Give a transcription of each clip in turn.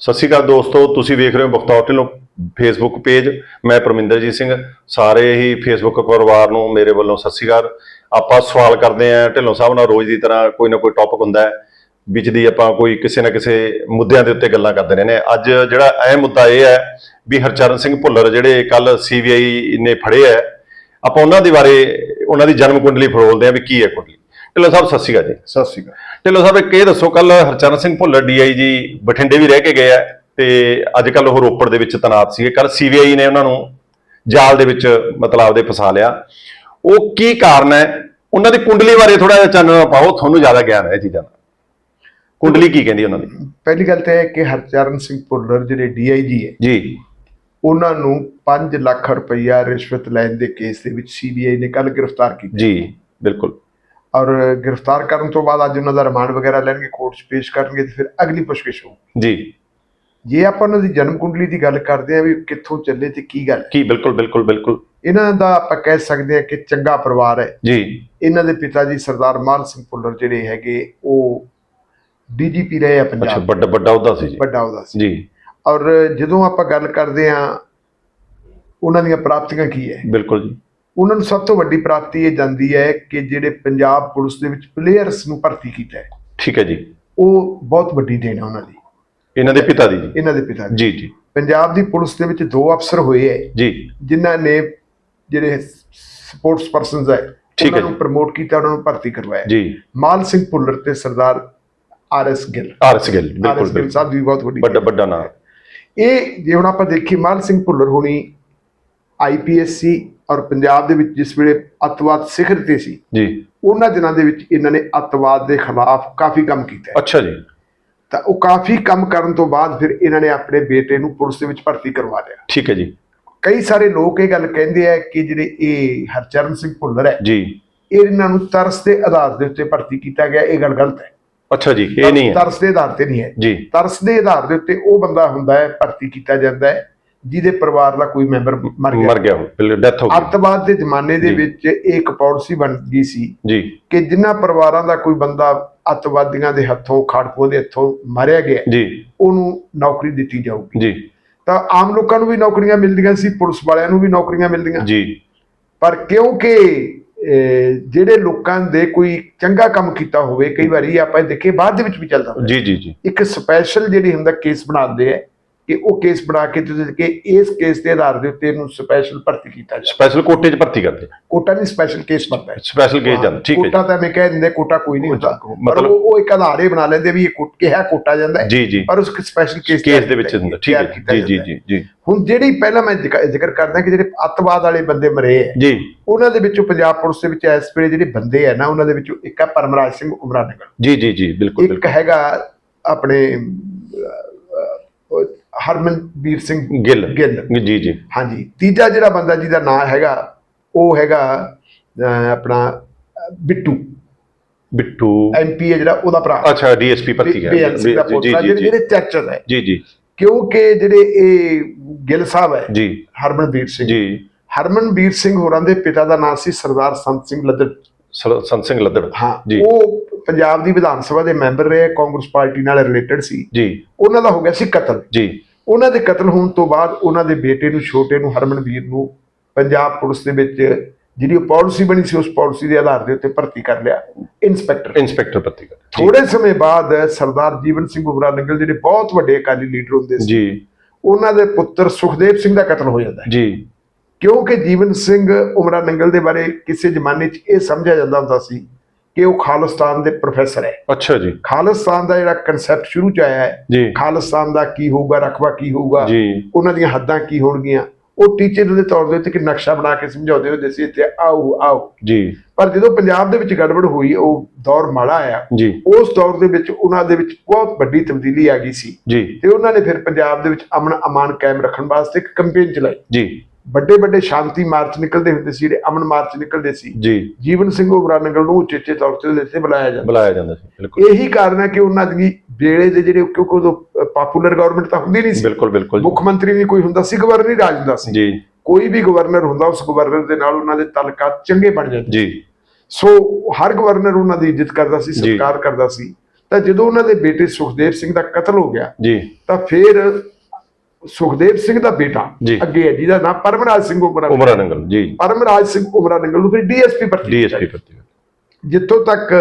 ਸਤਿ ਸ਼੍ਰੀ ਅਕਾਲ ਦੋਸਤੋ, ਤੁਸੀਂ ਵੇਖ ਰਹੇ ਹੋ ਬਖਤੌਰ ਢਿੱਲੋਂ ਫੇਸਬੁੱਕ ਪੇਜ ਮੈਂ ਪਰਮਿੰਦਰਜੀਤ ਸਿੰਘ, ਸਾਰੇ ਹੀ ਫੇਸਬੁੱਕ ਪਰਿਵਾਰ ਨੂੰ ਮੇਰੇ ਵੱਲੋਂ ਸਤਿ ਸ਼੍ਰੀ ਅਕਾਲ। ਆਪਾਂ ਸਵਾਲ ਕਰਦੇ ਆਂ ਢਿੱਲੋਂ ਸਾਹਿਬ ਨਾਲ ਰੋਜ਼ ਦੀ ਤਰ੍ਹਾਂ ਕੋਈ ਨਾ ਕੋਈ ਟੌਪਿਕ ਹੁੰਦਾ ਹੈ, ਵਿੱਚ ਦੀ ਆਪਾਂ ਕੋਈ ਕਿਸੇ ਨਾ ਕਿਸੇ ਮੁੱਦਿਆਂ ਦੇ ਉੱਤੇ ਗੱਲਾਂ ਕਰਦੇ ਰਹਿੰਦੇ ਹਾਂ। ਅੱਜ ਜਿਹੜਾ ਅਹਿਮ ਮੁੱਦਾ ਇਹ ਹੈ ਵੀ ਹਰਚਰਨ ਸਿੰਘ ਭੁੱਲਰ ਜਿਹੜੇ ਕੱਲ ਸੀਬੀਆਈ ਨੇ ਫੜੇ ਹੈ, ਆਪਾਂ ਉਹਨਾਂ ਦੇ ਬਾਰੇ, ਉਹਨਾਂ ਦੀ ਜਨਮ ਕੁੰਡਲੀ ਫਰੋਲਦੇ ਆਂ ਵੀ ਕੀ ਹੈ ਕੁੰਡਲੀ। ਢਿੱਲੋਂ ਸਾਹਿਬ ਸਤਿ ਸ਼੍ਰੀ ਅਕਾਲ ਜੀ। ਸਤਿ ਸ਼੍ਰੀ ਅਕਾਲ। ਢਿੱਲੋਂ ਸਾਹਿਬ ਇੱਕ ਇਹ ਦੱਸੋ ਕੱਲ ਹਰਚਰਨ ਸਿੰਘ ਭੁੱਲਰ ਡੀਆਈਜੀ ਬਠਿੰਡੇ ਵੀ ਰਹਿ ਕੇ ਗਏ ਆ ਤੇ ਅੱਜ ਕੱਲ ਉਹ ਰੋਪੜ ਦੇ ਵਿੱਚ ਤੈਨਾਤ ਸੀਗੇ। ਕੱਲ ਸੀਬੀਆਈ ਨੇ ਉਹਨਾਂ ਨੂੰ ਜਾਲ ਦੇ ਵਿੱਚ ਮਤਲਬ ਆਪਦੇ ਫਸਾ ਲਿਆ। ਉਹ ਕੀ ਕਾਰਨ ਹੈ? ਉਹਨਾਂ ਦੀ ਕੁੰਡਲੀ ਬਾਰੇ ਥੋੜਾ ਜਿਹਾ ਚਾਨਣਾ ਪਾਓ ਤੁਹਾਨੂੰ ਜ਼ਿਆਦਾ ਗਿਆਨ ਹੈ ਇਹ ਚੀਜ਼ਾਂ ਦਾ। ਕੁੰਡਲੀ ਕੀ ਕਹਿੰਦੀ ਉਹਨਾਂ ਦੀ? ਪਹਿਲੀ ਗੱਲ ਤਾਂ ਇਹ ਹੈ ਕਿ ਹਰਚਰਨ ਸਿੰਘ ਭੁੱਲਰ ਜਿਹੜੇ ਡੀਆਈਜੀ ਹੈ ਜੀ। ਉਹਨਾਂ ਨੂੰ 5 ਲੱਖ ਰੁਪਈਆ ਰਿਸ਼ਵਤ ਲੈਣ ਦੇ ਕੇਸ ਦੇ ਵਿੱਚ ਸੀਬੀਆਈ ਨੇ ਕੱਲ ਗ੍ਰਿਫਤਾਰ ਕੀਤਾ। ਜੀ ਬਿਲਕੁਲ। ਔਰ ਗ੍ਰਿਫਤਾਰ ਕਰਨ ਤੋਂ ਬਾਅਦ ਅੱਜ ਉਹਨਾਂ ਦਾ ਰਿਮਾਂਡ ਵਗੈਰਾ ਲੈਣਗੇ ਕੋਰਟ 'ਚ ਪੇਸ਼ ਕਰਨਗੇ ਤੇ ਫਿਰ ਅਗਲੀ ਪੁੱਛਗਿੱਛ ਹੋਊਗੀ ਜੀ। ਜੇ ਆਪਾਂ ਉਹਨਾਂ ਦੀ ਜਨਮ ਕੁੰਡਲੀ ਦੀ ਗੱਲ ਕਰਦੇ ਹਾਂ ਵੀ ਕਿੱਥੋਂ ਚੱਲੇ ਤੇ ਕੀ ਗੱਲ ਕੀ ਬਿਲਕੁਲ ਬਿਲਕੁਲ ਬਿਲਕੁਲ। ਇਹਨਾਂ ਦਾ ਆਪਾਂ ਕਹਿ ਸਕਦੇ ਹਾਂ ਕਿ ਚੰਗਾ ਪਰਿਵਾਰ ਹੈ। ਜੀ। ਇਹਨਾਂ ਦੇ ਪਿਤਾ ਜੀ ਸਰਦਾਰ ਮਾਨ ਸਿੰਘ ਭੁੱਲਰ ਜਿਹੜੇ ਹੈਗੇ ਉਹ ਡੀਜੀਪੀ ਰਹੇ ਆ ਅੱਛਾ ਪੰਜਾਬ ਵੱਡਾ ਵੱਡਾ ਉਹਦਾ ਸੀ ਜੀ। ਵੱਡਾ ਉਹਦਾ ਸੀ। ਜੀ। ਔਰ ਜਦੋਂ ਆਪਾਂ ਗੱਲ ਕਰਦੇ ਹਾਂ ਉਹਨਾਂ ਦੀਆਂ ਪ੍ਰਾਪਤੀਆਂ ਕੀ ਹੈ? ਬਿਲਕੁਲ ਜੀ। ਉਹਨਾਂ ਨੂੰ ਸਭ ਤੋਂ ਵੱਡੀ ਪ੍ਰਾਪਤੀ ਇਹ ਜਾਂਦੀ ਹੈ ਕਿ ਜਿਹੜੇ ਪੰਜਾਬ ਪੁਲਿਸ ਦੇ ਵਿੱਚ ਪਲੇਅਰਸ ਨੂੰ ਭਰਤੀ ਕੀਤਾ ਹੈ। ਠੀਕ ਹੈ ਜੀ। ਉਹ ਬਹੁਤ ਵੱਡੀ ਦੇਣ ਹੈ ਉਹਨਾਂ ਦੀ। ਇਹਨਾਂ ਦੇ ਪਿਤਾ ਦੀ ਜੀ। ਇਹਨਾਂ ਦੇ ਪਿਤਾ ਦੀ। ਜੀ ਜੀ। ਪੰਜਾਬ ਦੀ ਪੁਲਿਸ ਦੇ ਵਿੱਚ ਦੋ ਅਫਸਰ ਹੋਏ ਹੈ। ਜੀ। ਜਿਨ੍ਹਾਂ ਨੇ ਜਿਹੜੇ ਸਪੋਰਟਸ ਪਰਸਨਸ ਹੈ ਠੀਕ ਹੈ ਉਹਨਾਂ ਨੂੰ ਪ੍ਰਮੋਟ ਕੀਤਾ ਉਹਨਾਂ ਨੂੰ ਭਰਤੀ ਕਰਵਾਇਆ। ਜੀ। ਮਾਲ ਸਿੰਘ ਭੁੱਲਰ ਤੇ Sardar R S Gill. RS Gill R ਬਿਲਕੁਲ ਐਸ ਗਿੱਲ ਬਿਲਕੁਲ। ਸਾਹਿਬ ਦੀ ਵੀ ਬਹੁਤ ਵੱਡੀ ਵੱਡਾ ਵੱਡਾ ਨਾਮ। ਇਹ ਜੇ ਹੁਣ ਆਪਾਂ ਦੇਖੀਏ ਮਾਲ ਸਿੰਘ ਭੁੱਲਰ ਹੋਣੀ ਆਈਪੀਐਸ ਸੀ ਔਰ ਪੰਜਾਬ ਦੇ ਵਿੱਚ ਜਿਸ ਵੇਲੇ ਅੱਤਵਾਦ ਸਿਖਰ ਤੇ ਸੀ ਜੀ। ਉਹਨਾਂ ਦਿਨਾਂ ਦੇ ਵਿੱਚ ਇਹਨਾਂ ਨੇ ਅੱਤਵਾਦ ਦੇ ਖਿਲਾਫ ਕਾਫੀ ਕੰਮ ਕੀਤਾ। ਅੱਛਾ ਜੀ। ਤਾਂ ਉਹ ਕਾਫੀ ਕੰਮ ਕਰਨ ਤੋਂ ਬਾਅਦ ਫਿਰ ਇਹਨਾਂ ਨੇ ਆਪਣੇ ਬੇਟੇ ਨੂੰ ਪੁਲਿਸ ਦੇ ਵਿੱਚ ਭਰਤੀ ਕਰਵਾ ਲਿਆ। ਠੀਕ ਹੈ ਜੀ। ਕਈ ਸਾਰੇ ਲੋਕ ਇਹ ਗੱਲ ਕਹਿੰਦੇ ਆ ਕਿ ਜਿਹੜੇ ਇਹ ਹਰਚਰਨ ਸਿੰਘ ਭੁੱਲਰ ਹੈ ਜੀ। ਇਹ ਇਹਨਾਂ ਨੂੰ ਤਰਸ ਦੇ ਆਧਾਰ ਦੇ ਉੱਤੇ ਭਰਤੀ ਕੀਤਾ ਗਿਆ ਇਹ ਗੱਲ ਗਲਤ ਹੈ। ਅੱਛਾ ਜੀ ਇਹ ਨਹੀਂ ਹੈ। ਤਰਸ ਦੇ ਆਧਾਰ ਤੇ ਨਹੀਂ ਹੈ। ਜੀ। ਤਰਸ ਦੇ ਆਧਾਰ ਦੇ ਉੱਤੇ ਉਹ ਬੰਦਾ ਹੁੰਦਾ ਹੈ ਭਰਤੀ ਕੀਤਾ ਜਾਂਦਾ ਹੈ। ਜਿਹਦੇ ਪਰਿਵਾਰ ਦਾ ਕੋਈ ਮੈਂਬਰ ਮਰ ਗਿਆ। ਮਰ ਗਿਆ ਬਿਲਕੁਲ ਡੈਥ ਹੋ ਗਈ। ਅੱਤਵਾਦ ਦੇ ਜ਼ਮਾਨੇ ਦੇ। ਵਿੱਚ ਇਹ ਇੱਕ ਪਾਲਿਸੀ ਬਣ ਗਈ ਸੀ ਜੀ। ਕਿ ਜਿਨ੍ਹਾਂ ਪਰਿਵਾਰਾਂ ਦਾ ਕੋਈ ਬੰਦਾ ਅੱਤਵਾਦੀਆਂ ਦੇ ਹੱਥੋਂ ਖਾੜਕੂ ਦੇ ਹੱਥੋਂ ਮਾਰਿਆ ਗਿਆ ਜੀ। ਉਹਨੂੰ ਨੌਕਰੀ ਦਿੱਤੀ ਜਾਊਗੀ। ਜੀ। ਤਾਂ ਆਮ ਲੋਕਾਂ ਨੂੰ ਵੀ ਨੌਕਰੀਆਂ ਮਿਲਦੀਆਂ ਸੀ ਪੁਲਿਸ ਵਾਲਿਆਂ ਨੂੰ ਵੀ ਨੌਕਰੀਆਂ ਮਿਲਦੀਆਂ। ਜੀ। ਪਰ ਕਿਉਂਕਿ ਜਿਹੜੇ ਲੋਕਾਂ ਦੇ ਕੋਈ ਚੰਗਾ ਕੰਮ ਕੀਤਾ ਹੋਵੇ ਕਈ ਵਾਰੀ ਆਪਾਂ ਦੇਖੇ ਬਾਅਦ ਦੇ ਵਿੱਚ ਵੀ ਚੱਲਦਾ ਜੀ ਜੀ ਜੀ। ਇੱਕ ਸਪੈਸ਼ਲ ਜਿਹੜੀ ਹੁੰਦਾ ਕੇਸ ਬਣਾਉਂਦੇ ਆ। ਕਿ ਉਹ ਕੇਸ ਬਣਾ ਕੇ ਤੁਸੀਂ ਕਿ ਇਸ ਕੇਸ ਦੇ ਆਧਾਰ ਦੇ ਉੱਤੇ ਇਹਨੂੰ ਸਪੈਸ਼ਲ ਭਰਤੀ ਕੀਤਾ ਜਾਵੇ। ਸਪੈਸ਼ਲ ਕੋਟੇ 'ਚ ਭਰਤੀ ਕਰਦੇ ਕੋਟਾ ਨਹੀਂ ਸਪੈਸ਼ਲ ਕੇਸ ਬਣਦਾ ਹੈ। ਸਪੈਸ਼ਲ ਕੇਸ ਜਾਂਦਾ ਠੀਕ ਹੈ ਕੋਟਾ ਤਾਂ ਮੈਂ ਕਹਿ ਦਿੰਦੇ ਕੋਟਾ ਕੋਈ ਨਹੀਂ ਹੁੰਦਾ। ਮਤਲਬ- ਉਹ ਇੱਕ ਆਧਾਰ ਹੀ ਬਣਾ ਲੈਂਦੇ ਵੀ ਇਹ ਕੋਟ ਕਿਹਾ ਕੋਟਾ ਜਾਂਦਾ ਹੈ। ਜੀ ਜੀ। ਪਰ ਉਸ ਸਪੈਸ਼ਲ ਕੇਸ ਕੇਸ ਦੇ ਵਿੱਚ ਹੁੰਦਾ ਠੀਕ ਹੈ ਜੀ। ਜੀ ਜੀ ਜੀ ਹੁਣ ਜਿਹੜੀ ਪਹਿਲਾਂ ਮੈਂ ਜ਼ਿਕ- ਜ਼ਿਕਰ ਕਰਦਾ ਕਿ ਜਿਹੜੇ ਅੱਤਵਾਦ ਵਾਲੇ ਬੰਦੇ ਮਰੇ ਹੈ ਜੀ। ਉਹਨਾਂ ਦੇ ਵਿੱਚੋਂ ਪੰਜਾਬ ਪੁਲਿਸ ਦੇ ਵਿੱਚ ਇਸ ਵੇਲੇ ਜਿਹੜੇ ਬੰਦੇ ਹੈ ਨਾ ਉਹਨਾਂ ਦੇ ਵਿੱਚੋਂ ਇੱਕ ਹੈ ਪਰਮਰਾਜ ਸਿੰਘ ਉਮਰਾ ਨਗਰ ਜੀ ਜੀ ਜੀ ਬਿਲਕੁਲ ਇੱਕ ਹੈਗਾ ਆਪਣੇ ਹਰਮਨਵੀਰ ਸਿੰਘ ਗਿੱਲ। ਗਿੱਲ। ਜੀ ਜੀ। ਹਾਂਜੀ। ਤੀਜਾ ਜਿਹੜਾ ਬੰਦਾ ਜਿਹਦਾ ਨਾਮ ਹੈਗਾ ਉਹ ਹੈਗਾ ਆਪਣਾ ਬਿੱਟੂ। ਬਿੱਟੂ। ਐਮਪੀ ਹੈ ਜਿਹੜਾ ਉਹਦਾ ਭਰਾ। ਅੱਛਾ ਡੀਐਸਪੀ ਭਰਤੀ ਦਾ ਜੀ ਜੀ ਜਿਹੜੇ ਚੈਚਰ ਹੈ। ਜੀ ਜੀ। ਕਿਉਂਕਿ ਜਿਹੜੇ ਇਹ ਗਿੱਲ ਸਾਹਿਬ ਹੈ ਜੀ। ਹਰਮਨਵੀਰ ਸਿੰਘ। ਜੀ। ਹਰਮਨਵੀਰ ਸਿੰਘ ਹੋਰਾਂ ਦੇ ਪਿਤਾ ਦਾ ਨਾਮ ਸੀ ਸਰਦਾਰ ਸੰਤ ਸਿੰਘ ਲੱਦੜ। ਸੰਤ ਸਿੰਘ ਲੱਦੜ। ਹਾਂ ਜੀ। ਉਹ ਪੰਜਾਬ ਦੀ ਵਿਧਾਨ ਸਭਾ ਦੇ ਮੈਂਬਰ ਰਹੇ ਕਾਂਗਰਸ ਪਾਰਟੀ ਨਾਲ ਰਿਲੇਟਡ ਸੀ। ਜੀ। ਉਹਨਾਂ ਦਾ ਹੋ ਗਿਆ ਸੀ ਕਤਲ। ਜੀ। ਉਹਨਾਂ ਦੇ ਕਤਲ ਹੋਣ ਤੋਂ ਬਾਅਦ ਉਹਨਾਂ ਦੇ ਬੇਟੇ ਨੂੰ ਛੋਟੇ ਨੂੰ ਹਰਮਨਵੀਰ ਨੂੰ ਪੰਜਾਬ ਪੁਲਿਸ ਦੇ ਵਿੱਚ ਜਿਹੜੀ ਉਹ ਪਾਲਿਸੀ ਬਣੀ ਸੀ ਉਸ ਪਾਲਿਸੀ ਦੇ ਆਧਾਰ ਦੇ ਉੱਤੇ ਭਰਤੀ ਕਰ ਲਿਆ। ਇਨਸਪੈਕਟਰ ਇੰਸਪੈਕਟਰ ਭਰਤੀ ਕਰ ਥੋੜੇ ਸਮੇਂ ਬਾਅਦ ਸਰਦਾਰ ਜੀਵਨ ਸਿੰਘ ਉਬਰਾ ਨੰਗਲ ਜਿਹੜੇ ਬਹੁਤ ਵੱਡੇ ਅਕਾਲੀ ਲੀਡਰ ਹੁੰਦੇ ਸੀ ਜੀ। ਉਹਨਾਂ ਦੇ ਪੁੱਤਰ ਸੁਖਦੇਵ ਸਿੰਘ ਦਾ ਕਤਲ ਹੋ ਜਾਂਦਾ ਹੈ। ਜੀ। ਕਿਉਂਕਿ ਜੀਵਨ ਸਿੰਘ ਉਮਰਾ ਨੰਗਲ ਦੇ ਬਾਰੇ ਕਿਸੇ ਜ਼ਮਾਨੇ 'ਚ ਇਹ ਸਮਝਿਆ ਜਾਂਦਾ ਹੁੰਦਾ ਸੀ ਕਿ ਉਹ ਖਾਲਿਸਤਾਨ ਦੇ ਪ੍ਰੋਫੈਸਰ ਹੈ। ਅੱਛਾ ਜੀ। ਖਾਲਿਸਤਾਨ ਦਾ ਜਿਹੜਾ ਕਨਸੈਪਟ ਸ਼ੁਰੂ ਚ ਆਇਆ ਹੈ ਖਾਲਿਸਤਾਨ ਦਾ ਕੀ ਹੋਊਗਾ ਰਕਬਾ ਕੀ ਹੋਊਗਾ ਉਹਨਾਂ ਦੀਆਂ ਹੱਦਾਂ ਕੀ ਹੋਣਗੀਆਂ ਉਹ ਟੀਚਰ ਦੇ ਤੌਰ ਦੇ ਉੱਤੇ ਕਿ ਨਕਸ਼ਾ ਬਣਾ ਕੇ ਸਮਝਾਉਂਦੇ ਹੁੰਦੇ ਸੀ ਇੱਥੇ ਆਓ ਆਓ। ਜੀ। ਪਰ ਜਦੋਂ ਪੰਜਾਬ ਦੇ ਵਿੱਚ ਗੜਬੜ ਹੋਈ ਉਹ ਦੌਰ ਮਾੜਾ ਆਇਆ ਜੀ। ਉਸ ਦੌਰ ਦੇ ਵਿੱਚ ਉਹਨਾਂ ਦੇ ਵਿੱਚ ਬਹੁਤ ਵੱਡੀ ਤਬਦੀਲੀ ਆ ਗਈ ਸੀ। ਜੀ। ਤੇ ਉਹਨਾਂ ਨੇ ਫਿਰ ਪੰਜਾਬ ਦੇ ਵਿੱਚ ਅਮਨ ਅਮਾਨ ਕਾਇਮ ਰੱਖਣ ਵਾਸਤੇ ਇੱਕ ਕੈਂਪੇਨ ਚਲਾਈ। ਜੀ। ਵੱਡੇ ਵੱਡੇ ਸ਼ਾਂਤੀ ਮਾਰਚ ਨਿਕਲਦੇ ਹੁੰਦੇ ਸੀ ਜਿਹੜੇ ਅਮਨ ਮਾਰਚ ਨਿਕਲਦੇ ਸੀ ਜੀ। ਜੀਵਨ ਸਿੰਘ ਉਬਰਾ ਨੰਗਲ ਨੂੰ ਉਚੇਚੇ ਤੌਰ ਤੇ ਉੱਤੇ ਬੁਲਾਇਆ ਜਾਂਦਾ ਬੁਲਾਇਆ ਜਾਂਦਾ ਸੀ ਬਿਲਕੁਲ। ਇਹੀ ਕਾਰਨ ਹੈ ਕਿ ਉਹਨਾਂ ਦੀ ਵੇਲੇ ਦੇ ਜਿਹੜੇ ਕਿਉਂਕਿ ਉਦੋਂ ਪਾਪੂਲਰ ਗਵਰਨਮੈਂਟ ਤਾਂ ਹੁੰਦੀ ਨਹੀਂ ਸੀ। ਬਿਲਕੁਲ ਬਿਲਕੁਲ ਮੁੱਖ ਮੰਤਰੀ ਨਹੀਂ ਕੋਈ ਹੁੰਦਾ ਸੀ ਗਵਰਨਰ ਹੀ ਰਾਜ ਹੁੰਦਾ ਸੀ। ਜੀ। ਕੋਈ ਵੀ ਗਵਰਨਰ ਹੁੰਦਾ ਉਸ ਗਵਰਨਰ ਦੇ ਨਾਲ ਉਹਨਾਂ ਦੇ ਤਾਲੁਕਾਤ ਚੰਗੇ ਬਣ ਜਾਂਦੇ ਜੀ। ਸੋ ਹਰ ਗਵਰਨਰ ਉਹਨਾਂ ਦੀ ਇੱਜ਼ਤ ਕਰਦਾ ਸੀ। ਸਤਿਕਾਰ ਕਰਦਾ ਸੀ। ਤਾਂ ਜਦੋਂ ਉਹਨਾਂ ਦੇ ਬੇਟੇ ਸੁਖਦੇਵ ਸਿੰਘ ਦਾ ਕਤਲ ਹੋ ਗਿਆ ਜੀ। ਤਾਂ ਫਿਰ ਸੁਖਦੇਵ ਸਿੰਘ ਦਾ ਬੇਟਾ। ਅੱਗੇ ਹੈ ਜਿਹਦਾ ਨਾਮ ਪਰਮਰਾਜ ਸਿੰਘ ਉਮਰਾ ਉਮਰਾ ਨੰਗਲ ਜੀ। ਪਰਮਰਾਜ ਸਿੰਘ ਉਮਰਾ ਨੰਗਲ ਨੂੰ ਫਿਰ ਡੀਐਸਪੀ ਭਰਤੀ ਡੀਐਸਪੀ ਪਤੀ ਜਿੱਥੋਂ ਤੱਕ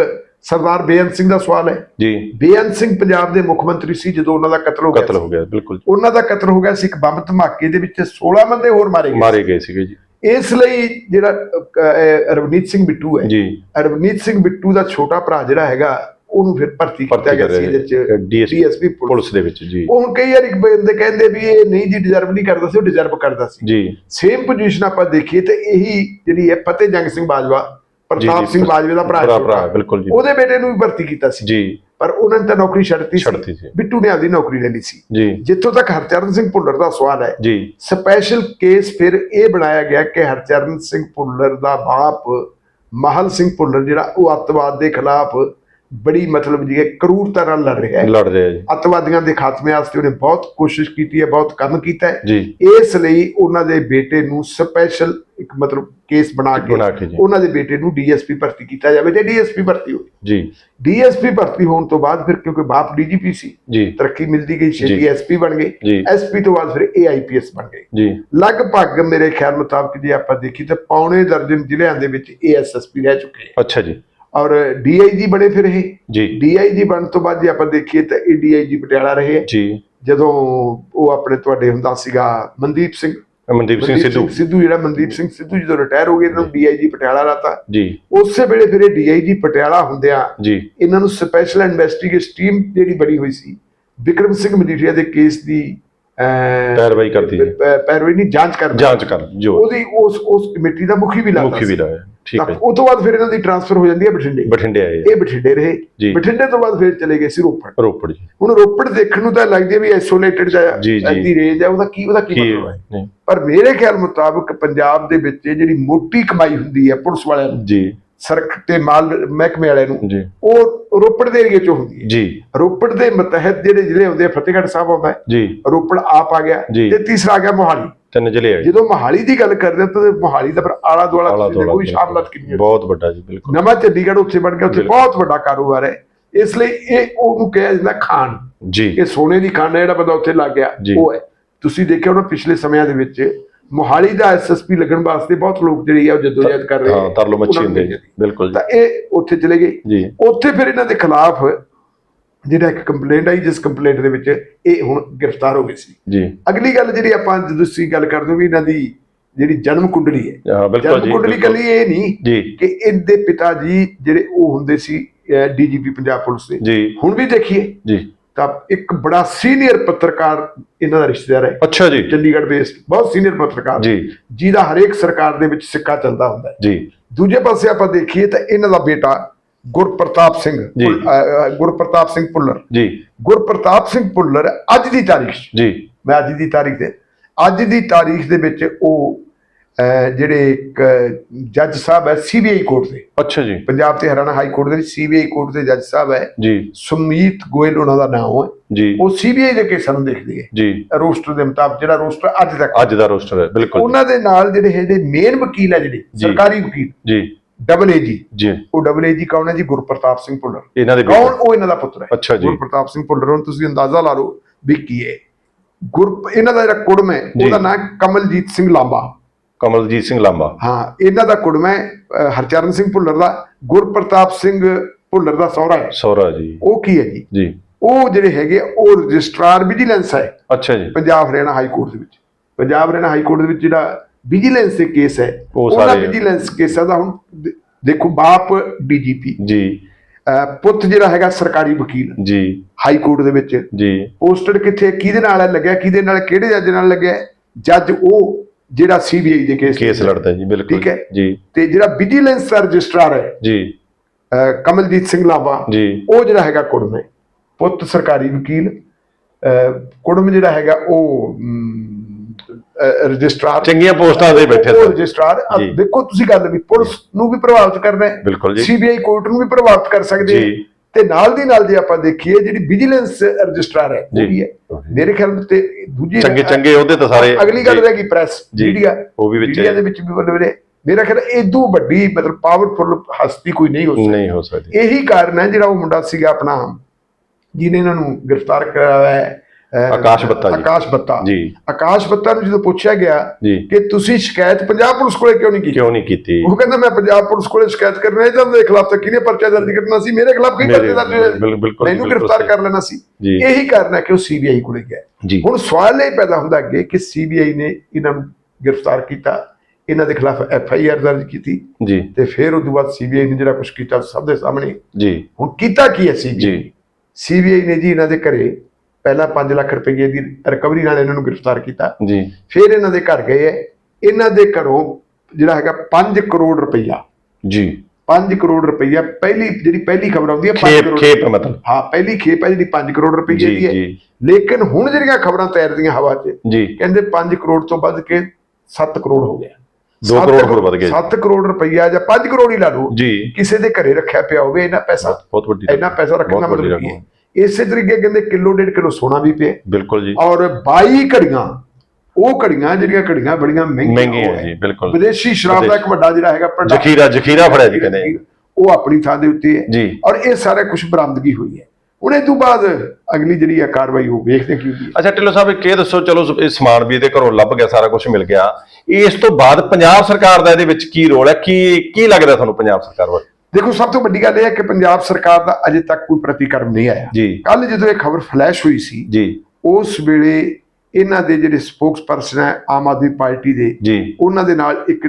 ਸਰਦਾਰ ਬੇਅੰਤ ਸਿੰਘ ਦਾ ਸਵਾਲ ਹੈ ਜੀ। ਬੇਅੰਤ ਸਿੰਘ ਪੰਜਾਬ ਦੇ ਮੁੱਖ ਮੰਤਰੀ ਸੀ ਜਦੋਂ ਉਹਨਾਂ ਦਾ ਕਤਲ ਹੋ ਗਿਆ ਕਤਲ। ਹੋ ਗਿਆ ਬਿਲਕੁਲ ਉਹਨਾਂ ਦਾ ਕਤਲ ਹੋ ਗਿਆ ਸੀ ਇੱਕ ਬੰਬ ਧਮਾਕੇ ਦੇ ਵਿੱਚ 16 ਬੰਦੇ ਹੋਰ ਮਾਰੇ ਗਏ ਮਾਰੇ ਗਏ ਸੀਗੇ ਜੀ। ਇਸ ਲਈ ਜਿਹੜਾ ਰਵਨੀਤ ਸਿੰਘ ਬਿੱਟੂ ਹੈ ਜੀ। ਰਵਨੀਤ ਸਿੰਘ ਬਿੱਟੂ ਦਾ ਛੋਟਾ ਭਰਾ ਜਿਹੜਾ ਹੈਗਾ ਉਹਨੂੰ ਫਿਰ ਭਰਤੀ ਕੀਤਾ ਗਿਆ ਸੀ ਇਹਦੇ ਚ ਡੀਐਸਪੀ ਪੁਲਿਸ। ਦੇ ਵਿੱਚ ਜੀ। ਉਹ ਹੁਣ ਕਈ ਵਾਰ ਇੱਕ ਬੰਦੇ ਕਹਿੰਦੇ ਵੀ ਇਹ ਨਹੀਂ ਜੀ ਡਿਜ਼ਰਵ ਨਹੀਂ ਕਰਦਾ ਸੀ ਉਹ ਡਿਜ਼ਰਵ ਕਰਦਾ ਸੀ। ਜੀ। ਸੇਮ ਪੋਜੀਸ਼ਨ ਆਪਾਂ ਦੇਖੀਏ ਤੇ ਇਹੀ ਜਿਹੜੀ ਹੈ ਫਤਿਹ ਜੰਗ ਸਿੰਘ ਬਾਜਵਾ ਪ੍ਰਤਾਪ ਸਿੰਘ ਬਾਜਵੇ ਦਾ ਭਰਾ ਬਿਲਕੁਲ ਜੀ। ਉਹਦੇ ਬੇਟੇ ਨੂੰ ਵੀ ਭਰਤੀ ਕੀਤਾ ਸੀ। ਜੀ। ਪਰ ਉਹਨਾਂ ਨੇ ਤਾਂ ਨੌਕਰੀ ਛੱਡਤੀ ਛੱਡਤੀ ਸੀ। ਬਿੱਟੂ ਨੇ ਆਪਦੀ ਨੌਕਰੀ ਲੈ ਲਈ ਸੀ। ਜੀ। ਜਿੱਥੋਂ ਤੱਕ ਹਰਚਰਨ ਸਿੰਘ ਭੁੱਲਰ ਦਾ ਸਵਾਲ ਹੈ ਜੀ। ਸਪੈਸ਼ਲ ਕੇਸ ਫਿਰ ਇਹ ਬਣਾਇਆ ਗਿਆ ਕਿ ਹਰਚਰਨ ਸਿੰਘ ਭੁੱਲਰ ਦਾ ਬਾਪ ਮਹਲ ਸਿੰਘ ਭੁੱਲਰ ਜਿਹੜਾ ਉਹ ਅੱਤਵਾਦ ਦੇ ਖਿਲਾਫ ਬੜੀ ਮਤਲਬ ਜੀ ਕਰੂਰਤਾ ਨਾਲ ਲੜ ਰਿਹਾ ਹੈ। ਲੜ ਰਿਹਾ ਜੀ। ਅੱਤਵਾਦੀਆਂ ਦੇ ਖਾਤਮੇ ਵਾਸਤੇ ਉਹਨੇ ਬਹੁਤ ਕੋਸ਼ਿਸ਼ ਕੀਤੀ ਹੈ ਬਹੁਤ ਕੰਮ ਕੀਤਾ ਹੈ। ਜੀ। ਇਸ ਲਈ ਉਹਨਾਂ ਦੇ ਬੇਟੇ ਨੂੰ ਸਪੈਸ਼ਲ ਇੱਕ ਮਤਲਬ ਕੇਸ ਬਣਾ ਕੇ ਜੀ। ਉਹਨਾਂ ਦੇ ਬੇਟੇ ਨੂੰ ਡੀਐਸਪੀ ਭਰਤੀ ਕੀਤਾ ਜਾਵੇ ਤੇ ਡੀਐਸਪੀ ਭਰਤੀ ਹੋਈ ਜੀ। ਡੀਐਸਪੀ ਭਰਤੀ ਹੋਣ ਤੋਂ ਬਾਅਦ ਫਿਰ ਕਿਉਂਕਿ ਬਾਪ ਡੀਜੀਪੀ ਸੀ ਜੀ। ਤਰੱਕੀ ਮਿਲਦੀ ਗਈ ਛੇਤੀ ਜੀ। ਐਸਪੀ ਬਣ ਗਏ। ਜੀ। ਐਸਪੀ ਤੋਂ ਬਾਅਦ ਫਿਰ ਏਆਈਪੀਐਸ ਬਣ ਗਏ। ਜੀ। ਲਗਭਗ ਮੇਰੇ ਖਿਆਲ ਮੁਤਾਬਕ ਜੇ ਆਪਾਂ ਦੇਖੀ ਤਾਂ ਪੌਣੇ ਦਰਜਨ ਜ਼ਿਲ੍ਹਿਆਂ ਦੇ ਵਿੱਚ ਏਐਸਐਸਪੀ ਰਹਿ ਚੁੱਕੇ ਅੱਛਾ ਜੀ। ਔਰ ਡੀਆਈਜੀ ਬਣੇ ਫਿਰ ਇਹ। ਜੀ। ਡੀਆਈਜੀ ਬਣਨ ਤੋਂ ਬਾਅਦ ਜੇ ਆਪਾਂ ਦੇਖੀਏ ਤਾਂ ਇਹ ਡੀਆਈਜੀ ਪਟਿਆਲਾ ਰਹੇ। ਜੀ। ਜਦੋਂ ਉਹ ਆਪਣੇ ਤੁਹਾਡੇ ਹੁੰਦਾ ਸੀਗਾ ਮਨਦੀਪ ਸਿੰਘ। ਮਨਦੀਪ ਸਿੰਘ ਸਿੱਧੂ। ਸਿੱਧੂ ਜਿਹੜਾ ਮਨਦੀਪ ਸਿੰਘ ਸਿੱਧੂ ਜਦੋਂ ਰਿਟਾਇਰ ਹੋ ਗਏ ਇਹਨਾਂ ਨੂੰ ਡੀਆਈਜੀ ਪਟਿਆਲਾ ਲਾਤਾ। ਜੀ। ਉਸੇ ਵੇਲੇ ਫਿਰ ਇਹ ਡੀਆਈਜੀ ਪਟਿਆਲਾ ਹੁੰਦਿਆਂ ਜੀ। ਇਹਨਾਂ ਨੂੰ ਸਪੈਸ਼ਲ ਇਨਵੈਸਟੀਗੇਸ਼ਨ ਟੀਮ ਜਿਹੜੀ ਬਣੀ ਹੋਈ ਸੀ ਵਿਕਰਮ ਸਿੰਘ ਮਜੀਠੀਆ ਦੇ ਕੇਸ ਦੀ ਪੈਰਵਾਈ ਕਰਦੀ ਪ- ਪੈਰਵਾਈ ਨਹੀਂ ਜਾਂਚ ਕਰਦੀ ਜਾਂਚ ਕਰ ਜੋ ਉਹਦੀ ਉਸ ਉਸ ਕਮੇਟੀ ਦਾ ਮੁਖੀ ਵੀ ਲਾਤਾ ਮੁਖੀ ਵੀ ਲਾਇਆ ਠੀਕ ਹੈ। ਉਹ ਤੋਂ ਬਾਅਦ ਫਿਰ ਇਹਨਾਂ ਦੀ ਟ੍ਰਾਂਸਫਰ ਹੋ ਜਾਂਦੀ ਹੈ ਬਠਿੰਡੇ। ਬਠਿੰਡੇ ਆਏ। ਇਹ ਬਠਿੰਡੇ ਰਹੇ। ਬਠਿੰਡੇ ਤੋਂ ਬਾਅਦ ਫਿਰ ਚਲੇ ਗਏ ਸੀ ਰੋਪੜ। ਰੋਪੜ ਜੀ। ਹੁਣ ਰੋਪੜ ਦੇਖਣ ਨੂੰ ਤਾਂ ਲੱਗਦੀ ਹੈ ਵੀ ਆਈਸੋਲੇਟਡ ਜਾਂ ਜੀ, ਜੀ। ਐਦੀ ਰੇਂਜ ਹੈ ਉਹਦਾ ਕੀ ਉਹਦਾ ਕੀ ਮਤਲਬ ਹੈ? ਨਹੀਂ। ਪਰ ਮੇਰੇ ਖਿਆਲ ਮੁਤਾਬਕ ਪੰਜਾਬ ਦੇ ਵਿੱਚ ਜਿਹੜੀ ਮੋਟੀ ਕਮਾਈ ਹੁੰਦੀ ਹੈ ਪੁਲਿਸ ਵਾਲਿਆਂ ਨੂੰ ਜੀ। ਸਰਕ ਤੇ ਮਾਲ ਮਹਿਕਮੇ ਵਾਲਿਆਂ ਨੂੰ ਜੀ। ਉਹ ਰੋਪੜ ਦੇ ਏਰੀਏ ਚੋਂ ਹੁੰਦੀ ਹੈ। ਜੀ। ਰੋਪੜ ਦੇ ਮਤਹਿਤ ਜਿਹੜੇ ਜ਼ਿਲ੍ਹੇ ਹੁੰਦੇ ਆ ਫਤਿਹਗੜ੍ਹ ਸਾਹਿਬ ਆਉਂਦਾ ਹੈ। ਜੀ। ਰੋਪੜ ਆਪ ਆ ਗਿਆ। ਤੇ ਤੀਸਰਾ ਆ ਗਿਆ ਮੋਹਾਲੀ। ਤਿੰਨ ਜ਼ਿਲ੍ਹੇ ਆਏ ਜਦੋਂ ਮੋਹਾਲੀ ਦੀ ਗੱਲ ਕਰਦੇ ਹਾਂ ਤਾਂ ਮੋਹਾਲੀ ਦਾ ਫਿਰ ਆਲਾ ਦੁਆਲਾ ਵੀ ਸ਼ਾਮਲਾਤ ਕਿੰਨੀ ਹੈ ਬਹੁਤ ਵੱਡਾ ਜੀ ਬਿਲਕੁਲ। ਨਵਾਂ ਚੰਡੀਗੜ੍ਹ ਉੱਥੇ ਬਣ ਗਿਆ ਉੱਥੇ। ਬਹੁਤ ਵੱਡਾ ਕਾਰੋਬਾਰ ਹੈ। ਇਸ ਲਈ ਇਹ ਉਹਨੂੰ ਕਿਹਾ ਜਾਂਦਾ ਖਾਨ। ਜੀ। ਇਹ ਸੋਨੇ ਦੀ ਖਾਨ ਹੈ ਜਿਹੜਾ ਬੰਦਾ ਉੱਥੇ ਲੱਗ ਗਿਆ। ਉਹ ਹੈ। ਤੁਸੀਂ ਦੇਖਿਆ ਹੋਣਾ ਪਿਛਲੇ ਸਮਿਆਂ ਦੇ ਵਿੱਚ ਮੋਹਾਲੀ ਦਾ ਐਸਐਸਪੀ ਲੱਗਣ ਵਾਸਤੇ ਬਹੁਤ ਲੋਕ ਜਿਹੜੇ ਆ ਉਹ ਜਦੋਜਹਿਦ ਕਰ ਰਹੇ ਹਾਂ ਤਰਲੋ ਮੱਛੀ ਹੁੰਦੇ ਬਿਲਕੁਲ ਤਾਂ ਇਹ ਉੱਥੇ ਚਲੇ ਗਏ। ਉੱਥੇ ਫਿਰ ਇਹਨਾਂ ਦੇ ਖਿਲਾਫ ਜਿਹੜਾ ਇੱਕ ਕੰਪਲੇਂਟ ਆਈ ਜਿਸ ਕੰਪਲੇਂਟ ਦੇ ਵਿੱਚ ਇਹ ਹੁਣ ਗ੍ਰਿਫਤਾਰ ਹੋ ਗਏ ਸੀ। ਜੀ। ਅਗਲੀ ਗੱਲ ਜਿਹੜੀ ਆਪਾਂ ਜਦੋਂ ਤੁਸੀਂ ਗੱਲ ਕਰਦੇ ਹੋ ਵੀ ਇਹਨਾਂ ਦੀ ਜਿਹੜੀ ਜਨਮ ਕੁੰਡਲੀ ਹੈ। ਜਨਮ ਕੁੰਡਲੀ। ਕੱਲੀ ਇਹ ਨਹੀਂ ਕਿ ਇਹਦੇ ਪਿਤਾ ਜੀ ਜਿਹੜੇ ਉਹ ਹੁੰਦੇ ਸੀ ਡੀਜੀਪੀ ਪੰਜਾਬ ਪੁਲਿਸ ਦੇ। ਹੁਣ ਵੀ ਦੇਖੀਏ। ਜੀ। ਤਾਂ ਇੱਕ ਬੜਾ ਸੀਨੀਅਰ ਪੱਤਰਕਾਰ ਇਹਨਾਂ ਦਾ ਰਿਸ਼ਤੇਦਾਰ ਹੈ। ਅੱਛਾ ਜੀ। ਚੰਡੀਗੜ੍ਹ ਬੇਸਡ ਬਹੁਤ ਸੀਨੀਅਰ ਪੱਤਰਕਾਰ। ਜੀ। ਜਿਹਦਾ ਹਰੇਕ ਸਰਕਾਰ ਦੇ ਵਿੱਚ ਸਿੱਕਾ ਚੱਲਦਾ ਹੁੰਦਾ ਹੈ। ਜੀ। ਦੂਜੇ ਪਾਸੇ ਆਪਾਂ ਦੇਖੀਏ ਤਾਂ ਇਹਨਾਂ ਦਾ ਬੇਟਾ ਗੁਰਪ੍ਰਤਾਪ ਸਿੰਘ ਗੁਰਪ੍ਰਤਾਪ ਸਿੰਘ ਭੁੱਲਰ। ਜੀ। ਗੁਰਪ੍ਰਤਾਪ ਸਿੰਘ ਭੁੱਲਰ ਅੱਜ ਦੀ ਤਾਰੀਖ ਜੀ। ਮੈਂ ਅੱਜ ਦੀ ਤਾਰੀਖ ਤੇ ਅੱਜ ਦੀ ਤਾਰੀਖ ਦੇ ਵਿੱਚ ਉਹ ਜਿਹੜੇ ਇੱਕ ਜੱਜ ਸਾਹਿਬ ਹੈ ਸੀਬੀਆਈ ਕੋਰਟ ਦੇ। ਅੱਛਾ ਜੀ। ਪੰਜਾਬ ਤੇ ਹਰਿਆਣਾ ਹਾਈ ਕੋਰਟ ਦੇ ਸੀਬੀਆਈ ਕੋਰਟ ਦੇ ਜੱਜ ਸਾਹਿਬ ਹੈ। ਜੀ। ਸੁਮੀਤ ਗੋਇਲ ਉਹਨਾਂ ਦਾ ਨਾਮ ਹੈ। ਜੀ। ਉਹ ਸੀਬੀਆਈ ਦੇ ਕੇਸਾਂ ਨੂੰ ਦੇਖਦੇ ਹੈ। ਜੀ। ਰੋਸਟਰ ਦੇ ਮੁਤਾਬਕ ਜਿਹੜਾ ਰੋਸਟਰ ਅੱਜ ਤੱਕ ਅੱਜ ਦਾ ਰੋਸਟਰ ਹੈ ਬਿਲਕੁਲ ਜੀ। ਉਹਨਾਂ ਦੇ ਨਾਲ ਜਿਹੜੇ ਜਿਹੜੇ ਮੇਨ ਵਕੀਲ ਹੈ ਜਿਹੜੇ ਜੀ। ਸਰਕਾਰੀ ਵਕੀਲ ਜੀ। ਡਬਲ ਏਜੀ ਜੀ। ਉਹ ਡਬਲ ਏਜੀ ਕੌਣ ਹੈ ਜੀ? ਗੁਰਪ੍ਰਤਾਪ ਸਿੰਘ ਭੁੱਲਰ। ਇਹਨਾਂ ਦੇ ਕੌਣ? ਉਹ ਇਹਨਾਂ ਦਾ ਪੁੱਤਰ ਹੈ। ਅੱਛਾ ਜੀ। ਗੁਰਪ੍ਰਤਾਪ ਸਿੰਘ ਭੁੱਲਰ ਹੁਣ ਤੁਸੀਂ ਅੰਦਾਜ਼ਾ ਲਾ ਲਓ ਵੀ ਕੀ ਹੈ। ਗੁਰ ਇਹਨਾਂ ਦਾ ਜਿਹੜਾ ਕੁੜਮ ਹੈ ਜੀ। ਉਹਦਾ ਨਾਮ ਕਮਲਜੀਤ ਸਿੰਘ ਲਾਂਬਾ। ਕਮਲਜੀਤ ਸਿੰਘ ਲਾਂਬਾ। ਹਾਂ ਇਹਨਾਂ ਦਾ ਕੁੜਮ ਹੈ ਹਰਚਰਨ ਸਿੰਘ ਭੁੱਲਰ ਦਾ ਗੁਰਪ੍ਰਤਾਪ ਸਿੰਘ ਭੁੱਲਰ ਦਾ ਸਹੁਰਾ ਹੈ। ਸੌਰਾ ਜੀ। ਉਹ ਕੀ ਹੈ ਜੀ? ਜੀ। ਉਹ ਜਿਹੜੇ ਹੈਗੇ ਉਹ ਰਜਿਸਟਰਾਰ ਵਿਜੀਲੈਂਸ ਹੈ। ਅੱਛਾ ਜੀ। ਪੰਜਾਬ ਹਰਿਆਣਾ ਹਾਈ ਕੋਰਟ ਦੇ ਵਿੱਚ। ਪੰਜਾਬ ਹਰਿਆਣਾ ਹਾਈ ਕੋਰਟ ਦੇ ਵਿੱਚ ਜਿਹੜਾ ਵਿਜੀਲੈਂਸ ਦੇ ਕੇਸ ਹੈ ਉਹ ਉਹਨਾਂ ਸਾਰੇ- ਵਿਜੀਲੈਂਸ ਕੇਸਾਂ ਦਾ ਹੁਣ ਦੇਖੋ ਬਾਪ ਡੀਜੀਪੀ। ਜੀ। ਪੁੱਤ ਜਿਹੜਾ ਹੈਗਾ ਸਰਕਾਰੀ ਵਕੀਲ। ਜੀ। ਹਾਈ ਕੋਰਟ ਦੇ ਵਿੱਚ। ਜੀ। ਪੋਸਟਡ ਕਿੱਥੇ ਕਿਹਦੇ ਨਾਲ ਲੱਗਿਆ? ਕਿਹਦੇ ਨਾਲ? ਕਿਹੜੇ ਜੱਜ ਨਾਲ ਲੱਗਿਆ ਜੱਜ ਉਹ ਜਿਹੜਾ ਸੀਬੀਆਈ ਦੇ ਕੇਸ ਕੇਸ ਲੜਦਾ ਜੀ ਬਿਲਕੁਲ। ਠੀਕ ਹੈ। ਜੀ। ਤੇ ਜਿਹੜਾ ਵਿਜੀਲੈਂਸ ਦਾ ਰਜਿਸਟਰਾਰ ਹੈ ਜੀ। ਕਮਲਜੀਤ ਸਿੰਘ ਲਾਵਾ ਜੀ। ਉਹ ਜਿਹੜਾ ਹੈਗਾ ਕੁੜਮ ਪੁੱਤ ਸਰਕਾਰੀ ਵਕੀਲ ਕੁੜਮ ਜਿਹੜਾ ਹੈਗਾ ਉਹ ਰਜਿਸਟਰਾਰ। ਚੰਗੀਆਂ ਪੋਸਟਾਂ ਤੇ ਬੈਠੇ ਸਨ। ਰਜਿਸਟਰਾਰ। ਦੇਖੋ ਤੁਸੀਂ ਗੱਲ ਵੀ ਪੁਲਿਸ ਨੂੰ ਵੀ ਪ੍ਰਭਾਵਿਤ ਕਰਨਾ ਹੈ। ਸੀਬੀਆਈ ਕੋਰਟ ਨੂੰ ਵੀ ਪ੍ਰਭਾਵਿਤ ਕਰ ਸਕਦੇ ਜੀ। ਤੇ ਨਾਲ ਦੀ ਨਾਲ ਜੇ ਆਪਾਂ ਦੇਖੀਏ ਜਿਹੜੀ ਵਿਜੀਲੈਂਸ ਰਜਿਸਟਰਾਰ ਹੈ ਉਹ ਜੀ। ਵੀ ਹੈ ਮੇਰੇ ਖਿਆਲ ਤੇ ਦੂਜੀ ਚੰਗੇ ਚੰਗੇ ਉਹਦੇ ਤਾਂ ਸਾਰੇ ਅਗਲੀ ਗੱਲ ਰਹਿ ਗਈ ਪ੍ਰੈਸ। ਮੀਡੀਆ ਉਹ ਵੀ ਵਿੱਚ ਮੀਡੀਆ। ਦੇ ਵਿੱਚ ਵੀ ਬੜੇ ਮੇਰਾ ਖਿਆਲ ਇਦੋਂ ਵੱਡੀ ਮਤਲਬ ਪਾਵਰਫੁਲ ਹਸਤੀ ਕੋਈ ਨਹੀਂ ਹੋ ਸਕਦੀ ਨਹੀਂ ਹੋ ਸਕਦੀ ਇਹੀ ਕਾਰਨ ਹੈ ਜਿਹੜਾ ਉਹ ਮੁੰਡਾ ਸੀਗਾ ਆਪਣਾ ਜਿਹਨੇ ਇਹਨਾਂ ਨੂੰ ਗ੍ਰਿਫਤਾਰ ਕਰਾਇਆ ਹੈ ਆਕਾਸ਼ ਬੱਤਾ ਜੀ। ਆਕਾਸ਼ ਬੱਤਾ। ਜੀ। ਆਕਾਸ਼ ਬੱਤਾ ਨੂੰ ਜਦੋਂ ਪੁੱਛਿਆ ਗਿਆ ਜੀ। ਕਿ ਤੁਸੀਂ ਸ਼ਿਕਾਇਤ ਪੰਜਾਬ ਪੁਲਿਸ ਕੋਲੇ ਕਿਉਂ ਨਹੀਂ ਕੀਤੀ? ਕਿਉਂ ਨਹੀਂ ਕੀਤੀ? ਉਹ ਕਹਿੰਦਾ ਮੈਂ ਪੰਜਾਬ ਪੁਲਿਸ ਕੋਲੇ ਸ਼ਿਕਾਇਤ ਕਰਨਾ ਇਹਦਾ ਦੇ ਖਿਲਾਫ ਤਾਂ ਕਿਹਨੇ ਪਰਚਾ ਦਰਜ ਕਰਨਾ ਸੀ? ਮੇਰੇ ਖਿਲਾਫ ਮੇਰੇ- ਪਰਚੇ ਦਰਜ ਬਿਲਕੁਲ ਮੈਨੂੰ ਗ੍ਰਿਫਤਾਰ। ਕਰ ਲੈਣਾ ਸੀ। ਜੀ। ਇਹੀ ਕਾਰਨ ਹੈ ਕਿ ਉਹ ਸੀਬੀਆਈ ਕੋਲੇ ਗਿਆ। ਜੀ। ਹੁਣ ਸਵਾਲ ਇਹ ਪੈਦਾ ਹੁੰਦਾ ਅੱਗੇ ਕਿ ਸੀਬੀਆਈ ਨੇ ਇਹਨਾਂ ਨੂੰ ਗ੍ਰਿਫਤਾਰ ਕੀਤਾ ਇਹਨਾਂ ਦੇ ਖਿਲਾਫ ਐਫ ਆਈ ਆਰ ਦਰਜ ਕੀਤੀ ਜੀ। ਤੇ ਫਿਰ ਉਸ ਤੋਂ ਬਾਅਦ ਸੀਬੀਆਈ ਨੇ ਜਿਹੜਾ ਕੁਝ ਕੀਤਾ ਸਭ ਦੇ ਸਾਹਮਣੇ ਜੀ। ਹੁਣ ਕੀਤਾ ਕੀ ਹੈ ਸੀਬੀਆਈ ਜੀ। ਸੀਬੀਆਈ ਨੇ ਜੀ ਇਹਨਾਂ ਦੇ ਘਰੇ ਪਹਿਲਾਂ 5 ਲੱਖ ਰੁਪਏ ਦੀ ਰਿਕਵਰੀ ਨਾਲ ਇਹਨਾਂ ਨੂੰ ਗ੍ਰਿਫਤਾਰ ਕੀਤਾ। ਜੀ। ਫਿਰ ਇਹਨਾਂ ਦੇ ਘਰ ਗਏ ਇਹਨਾਂ ਦੇ ਘਰੋਂ ਜਿਹੜਾ ਹੈਗਾ 5 ਕਰੋੜ ਰੁਪਈਆ। ਜੀ। 5 ਕਰੋੜ ਰੁਪਈਆ ਪਹਿਲੀ ਜਿਹੜੀ ਪਹਿਲੀ ਖਬਰ ਆਉਂਦੀ ਹੈ 5 ਖੇਪ ਕਰੋੜ ਖੇਪ ਮਤਲਬ। ਹਾਂ ਪਹਿਲੀ ਖੇਪ ਹੈ ਜਿਹੜੀ 5 ਕਰੋੜ ਰੁਪਏ ਜੀ ਦੀ ਹੈ। ਲੇਕਿਨ ਹੁਣ ਜਿਹੜੀਆਂ ਖਬਰਾਂ ਤੈਰਦੀਆਂ ਹਵਾ 'ਚ ਜੀ। ਕਹਿੰਦੇ 5 ਕਰੋੜ ਤੋਂ ਵੱਧ ਕੇ 7 ਕਰੋੜ ਹੋ ਗਿਆ। ਦੋ ਸੱਤ ਕਰੋੜ ਹੋਰ ਵੱਧ ਗਏ। 7 ਕਰੋੜ ਰੁਪਈਆ ਜਾਂ 5 ਕਰੋੜ ਹੀ ਲਾ ਲਓ। ਜੀ। ਕਿਸੇ ਦੇ ਘਰੇ ਰੱਖਿਆ ਪਿਆ ਹੋਵੇ ਇਹਨਾਂ ਪੈਸਾ। ਬਹੁਤ ਵੱਡੀ ਇੰਨਾ ਪੈਸਾ ਰੱਖਣ ਮਤਲਬ ਕੀ ਹੈ? ਇਸੇ ਤਰੀਕੇ ਕਹਿੰਦੇ ਕਿਲੋ ਡੇਢ ਕਿਲੋ ਸੋਨਾ ਵੀ ਪਿਆ। ਬਿਲਕੁਲ ਜੀ। ਔਰ 22 ਘੜੀਆਂ ਉਹ ਘੜੀਆਂ ਜਿਹੜੀਆਂ ਘੜੀਆਂ ਬੜੀਆਂ ਮਹਿੰਗੀਆਂ ਹੈ ਜੀ ਬਿਲਕੁਲ। ਵਿਦੇਸ਼ੀ ਸ਼ਰਾਬ ਦਾ ਇੱਕ ਵੱਡਾ ਜਿਹੜਾ ਹੈਗਾ ਜ਼ਖੀਰਾ ਜ਼ਖੀਰਾ ਫੜਿਆ ਜੀ ਕਹਿੰਦੇ। ਉਹ ਆਪਣੀ ਥਾਂ ਦੇ ਉੱਤੇ ਹੈ। ਔਰ ਇਹ ਸਾਰਾ ਕੁਝ ਬਰਾਮਦਗੀ ਹੋਈ ਹੈ। ਇਹ ਤੋਂ ਬਾਅਦ ਅਗਲੀ ਜਿਹੜੀ ਹੈ ਕਾਰਵਾਈ ਉਹ ਵੇਖਦੇ ਕੀ ਹੁੰਦੀ ਹੈ। ਅੱਛਾ ਢਿੱਲੋਂ ਸਾਹਿਬ ਇਹ ਦੱਸੋ ਚਲੋ ਇਹ ਸਮਾਨ ਵੀ ਇਹਦੇ ਘਰੋਂ ਲੱਭ ਗਿਆ ਸਾਰਾ ਕੁਝ ਮਿਲ ਗਿਆ। ਇਸ ਤੋਂ ਬਾਅਦ ਪੰਜਾਬ ਸਰਕਾਰ ਦਾ ਇਹਦੇ ਵਿੱਚ ਕੀ ਰੋਲ ਹੈ? ਕੀ ਕੀ ਲੱਗਦਾ ਤੁਹਾਨੂੰ ਪੰਜਾਬ ਸਰਕਾਰ ਵੱਲ? ਦੇਖੋ ਸਭ ਤੋਂ ਵੱਡੀ ਗੱਲ ਇਹ ਹੈ ਕਿ ਪੰਜਾਬ ਸਰਕਾਰ ਦਾ ਅਜੇ ਤੱਕ ਕੋਈ ਪ੍ਰਤੀਕਰਮ ਨਹੀਂ ਆਇਆ। ਜੀ। ਕੱਲ ਜਦੋਂ ਇਹ ਖਬਰ ਫਲੈਸ਼ ਹੋਈ ਸੀ ਜੀ। ਉਸ ਵੇਲੇ ਇਹਨਾਂ ਦੇ ਜਿਹੜੇ ਸਪੋਕਸਪਰਸਨ ਹੈ ਆਮ ਆਦਮੀ ਪਾਰਟੀ ਦੇ ਜੀ। ਉਹਨਾਂ ਦੇ ਨਾਲ ਇੱਕ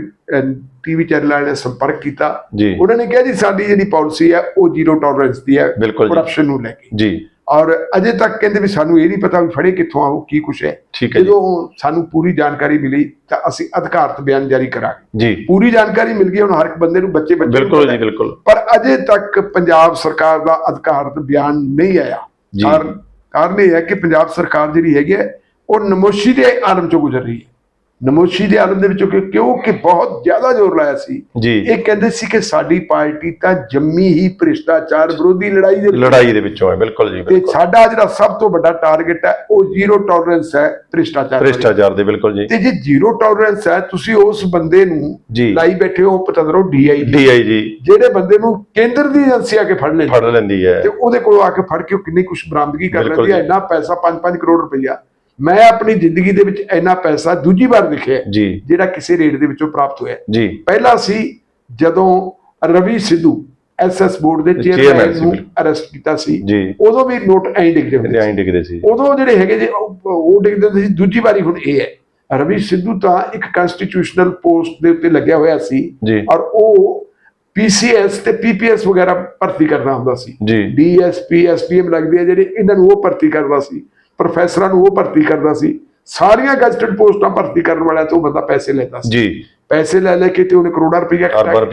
ਟੀਵੀ ਚੈਨਲ ਵਾਲੇ ਨੇ ਸੰਪਰਕ ਕੀਤਾ। ਉਹਨਾਂ ਨੇ ਕਿਹਾ ਜੀ ਸਾਡੀ ਜਿਹੜੀ ਪਾਲਿਸੀ ਹੈ ਉਹ ਜ਼ੀਰੋ ਟੋਲਰੈਂਸ ਦੀ ਹੈ ਕਰਪਸ਼ਨ ਨੂੰ ਲੈ ਕੇ। ਜੀ। ਔਰ ਅਜੇ ਤੱਕ ਕਹਿੰਦੇ ਵੀ ਸਾਨੂੰ ਇਹ ਨਹੀਂ ਪਤਾ ਵੀ ਫੜੇ ਕਿੱਥੋਂ ਆਉ ਕੀ ਕੁਛ ਹੈ। ਠੀਕ ਹੈ ਜੀ। ਜਦੋਂ ਸਾਨੂੰ ਪੂਰੀ ਜਾਣਕਾਰੀ ਮਿਲੀ ਤਾਂ ਅਸੀਂ ਅਧਿਕਾਰਤ ਬਿਆਨ ਜਾਰੀ ਕਰਾਂਗੇ। ਜੀ। ਪੂਰੀ ਜਾਣਕਾਰੀ ਮਿਲ ਗਈ ਹੁਣ ਹਰ ਇੱਕ ਬੰਦੇ ਨੂੰ ਬੱਚੇ ਬੱਚੇ ਨੂੰ ਬਿਲਕੁਲ ਪਤਾ ਜੀ ਹੈ। ਬਿਲਕੁਲ। ਪਰ ਅਜੇ ਤੱਕ ਪੰਜਾਬ ਸਰਕਾਰ ਦਾ ਅਧਿਕਾਰਤ ਬਿਆਨ ਨਹੀਂ ਆਇਆ। ਜੀ। ਕਾਰਨ ਕਾਰਨ ਇਹ ਹੈ ਕਿ ਪੰਜਾਬ ਸਰਕਾਰ ਜਿਹੜੀ ਹੈਗੀ ਹੈ ਉਹ ਨਮੋਸ਼ੀ ਦੇ ਆਲਮ ਚੋਂ ਗੁਜ਼ਰ ਰਹੀ ਹੈ। ਨਮੋਸ਼ੀ ਦੇ ਆਲਮ ਦੇ ਵਿੱਚੋਂ ਕਿ- ਕਿਉਂਕਿ ਬਹੁਤ ਜ਼ਿਆਦਾ ਜ਼ੋਰ ਲਾਇਆ ਸੀ। ਇਹ ਕਹਿੰਦੇ ਸੀ ਕਿ ਸਾਡੀ ਪਾਰਟੀ ਤਾਂ ਜੰਮੀ ਹੀ ਭ੍ਰਿਸ਼ਟਾਚਾਰ ਵਿਰੋਧੀ ਲੜਾਈ ਦੇ ਲੜਾਈ ਦੇ ਵਿੱਚੋਂ ਹੈ ਬਿਲਕੁਲ ਜੀ ਤੇ ਸਾਡਾ ਜਿਹੜਾ ਸਭ ਤੋਂ ਵੱਡਾ ਟਾਰਗੇਟ ਹੈ ਉਹ ਜ਼ੀਰੋ ਟੋਲਰੈਂਸ ਹੈ ਭ੍ਰਿਸ਼ਟਾਚਾਰ। ਭ੍ਰਿਸ਼ਟਾਚਾਰ ਦੇ ਬਿਲਕੁਲ ਜੀ। ਤੇ ਜੇ ਜ਼ੀਰੋ ਟੋਲਰੈਂਸ ਹੈ ਤੁਸੀਂ ਉਸ ਬੰਦੇ ਨੂੰ ਲਾਈ ਬੈਠੇ ਹੋ ਪਤੰਦਰੋ ਡੀਆਈ ਡੀਆਈਜੀ ਜਿਹੜੇ ਬੰਦੇ ਨੂੰ ਕੇਂਦਰ ਦੀ ਏਜੰਸੀ ਆ ਕੇ ਫੜ ਲੈਂਦੀ ਫੜ ਲੈਂਦੀ ਹੈ। ਤੇ ਉਹਦੇ ਕੋਲੋਂ ਆ ਕੇ ਫੜ ਕੇ ਉਹ ਕਿੰਨੀ ਕੁਛ ਬਰਾਮਦਗੀ ਕਰ ਲੈਂਦੀ ਹੈ। ਇੰਨਾ ਪੈਸਾ 5-5 ਕਰੋੜ ਰੁਪਈਆ। ਮੈਂ ਆਪਣੀ ਜ਼ਿੰਦਗੀ ਦੇ ਵਿੱਚ ਇੰਨਾ ਪੈਸਾ ਦੂਜੀ ਵਾਰ ਜੀ। ਜਿਹੜਾ ਕਿਸੇ ਰੇਟ ਦੇ ਵਿੱਚੋਂ ਪ੍ਰਾਪਤ ਹੋਇਆ ਜੀ। ਪਹਿਲਾ ਸੀ ਜਦੋਂ ਰਵੀ ਸਿੱਧੂ ਐਸਐਸ ਬੋਰਡ ਦੇ ਚੇਅਰਮੈਨ ਨੂੰ। ਅਰੈਸਟ ਕੀਤਾ ਸੀ ਉਦੋਂ ਵੀ ਨੋਟ ਐਂ ਡਿੱਗਦੇ ਹੁੰਦੇ ਐਂ ਡਿੱਗਦੇ ਸੀ। ਉਦੋਂ ਜਿਹੜੇ ਹੈਗੇ ਜੇ ਉਹ ਡਿੱਗਦੇ ਹੁੰਦੇ ਸੀ। ਦੂਜੀ ਵਾਰੀ ਹੁਣ ਇਹ ਹੈ। ਰਵੀ ਸਿੱਧੂ ਤਾਂ ਇੱਕ ਕਨਸਟੀਟਿਊਸ਼ਨਲ ਪੋਸਟ ਦੇ ਉੱਤੇ ਲੱਗਿਆ ਹੋਇਆ ਸੀ ਔਰ ਉਹ ਪੀਸੀਐਸ ਤੇ ਪੀਪੀਐਸ ਵਗੈਰਾ ਭਰਤੀ ਕਰਨਾ ਹੁੰਦਾ ਸੀ। ਡੀਐਸਪੀ ਐਸਪੀਐਮ ਲੱਗਦੀ ਹੈ ਜਿਹੜੇ ਇਹਨਾਂ ਨੂੰ ਉਹ ਭਰਤੀ ਕਰਦਾ ਸੀ। ਪ੍ਰੋਫੈਸਰਾਂ ਨੂੰ ਉਹ ਭਰਤੀ ਕਰਦਾ ਸੀ। ਸਾਰੀਆਂ ਗਜ਼ਟਡ ਪੋਸਟਾਂ ਭਰਤੀ ਕਰਨ ਵਾਲਿਆਂ ਤੋਂ ਬੰਦਾ ਪੈਸੇ ਲੈਂਦਾ ਸੀ। ਜੀ। ਪੈਸੇ ਲੈ ਲੈ ਕੇ ਤੇ ਉਹਨੇ ਕਰੋੜਾਂ ਰੁਪਈਆ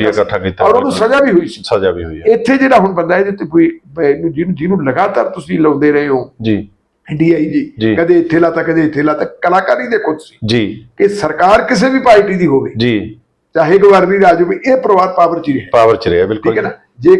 ਇਕੱਠਾ ਕੀਤਾ ਔਰ ਉਹਨੂੰ ਸਜ਼ਾ ਵੀ ਹੋਈ ਸੀ। ਸਜ਼ਾ ਵੀ ਹੋਈ ਹੈ। ਇੱਥੇ ਜਿਹੜਾ ਹੁਣ ਬੰਦਾ ਇਹਦੇ ਤੇ ਕੋਈ ਇਹਨੂੰ ਜਿਹਨੂੰ ਜਿਹਨੂੰ ਲਗਾਤਾਰ ਤੁਸੀਂ ਲਾਉਂਦੇ ਰਹੇ ਹੋ ਜੀ। ਡੀਆਈਜੀ ਜੀ। ਕਦੇ ਇੱਥੇ ਲਾਤਾ ਕਦੇ ਇੱਥੇ ਲਾਤਾ ਕਲਾਕਾਰੀ ਦੇਖੋ ਤੁਸੀਂ ਜੀ। ਕਿ ਸਰਕਾਰ ਕਿਸੇ ਵੀ ਪਾਰਟੀ ਦੀ ਹੋਵੇ। ਜੀ। ਚਾਹੇ ਗਵਰਨਰੀ ਰਾਜ ਹੋਵੇ ਇਹ ਪਰਿਵਾਰ ਪਾਵਰ ਚ ਰਿਹਾ। ਪਾਵਰ ਚ ਰਿਹਾ ਬਿਲਕੁਲ ਠੀਕ ਹੈ ਨਾ? ਜੇ